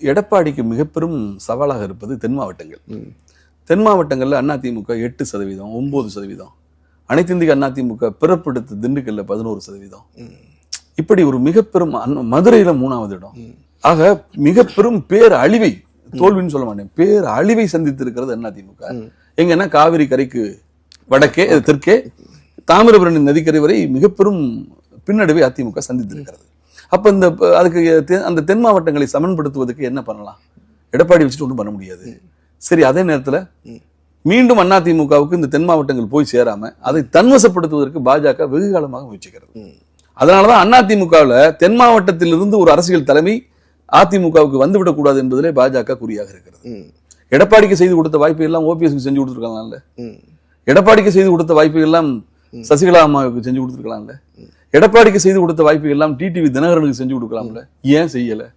எடப்பாடிக்கு மிகப்பெரும் சவாலாக இருப்பது தென் மாவட்டங்கள். தென் மாவட்டங்கள்ல அதிமுக எட்டு சதவீதம் ஒன்பது சதவீதம். அனைத்து இந்திய அதிமுக பிறப்பெடுத்த திண்டுக்கல்ல பதினோரு சதவீதம். இப்படி ஒரு மிகப்பெரும் அண்ண- மதுரையில மூணாவது இடம். ஆக மிகப்பெரும் பேர் அழிவை தோல்வின்னு சொல்ல மாட்டேன் பேர் அழிவை சந்தித்து இருக்கிறது அதிமுக எங்கன்னா காவிரி கரைக்கு வடக்கே தெற்கே தாமிரபரணி நதிக்கரை வரை மிகப்பெரும் பின்னடைவை அதிமுக சந்தித்திருக்கிறது. அப்ப இந்த அதுக்கு அந்த தென் மாவட்டங்களை சமன்படுத்துவதற்கு என்ன பண்ணலாம்? எடப்பாடி வச்சுட்டு ஒன்றும் பண்ண முடியாது. சரி அதே நேரத்துல மீண்டும் அதிமுகவுக்கு இந்த தென் மாவட்டங்கள் போய் சேராம அதை தன்வசப்படுத்துவதற்கு பாஜக வெகு காலமாக முயற்சிக்கிறது. அதனாலதான் அதிமுகவுல தென் மாவட்டத்திலிருந்து ஒரு அரசியல் தலைமை அதிமுகவுக்கு வந்துவிடக் கூடாது என்பதிலே பாஜக குறியாக இருக்கிறது. எடப்பாடிக்கு செய்து கொடுத்த வாய்ப்பை எல்லாம் ஓபிஎஸ்க்கு செஞ்சு கொடுத்துருக்கலாம்ல. எடப்பாடிக்கு செய்து கொடுத்த வாய்ப்பை எல்லாம் சசிகலா அம்மாவுக்கு செஞ்சு கொடுத்துருக்கலாம்ல. எடப்பாடிக்கு செய்து கொடுத்த வாய்ப்பு எல்லாம் டிடிவி தினகரனுக்கு செஞ்சு கொடுக்கலாம்ல? ஏன் செய்யல?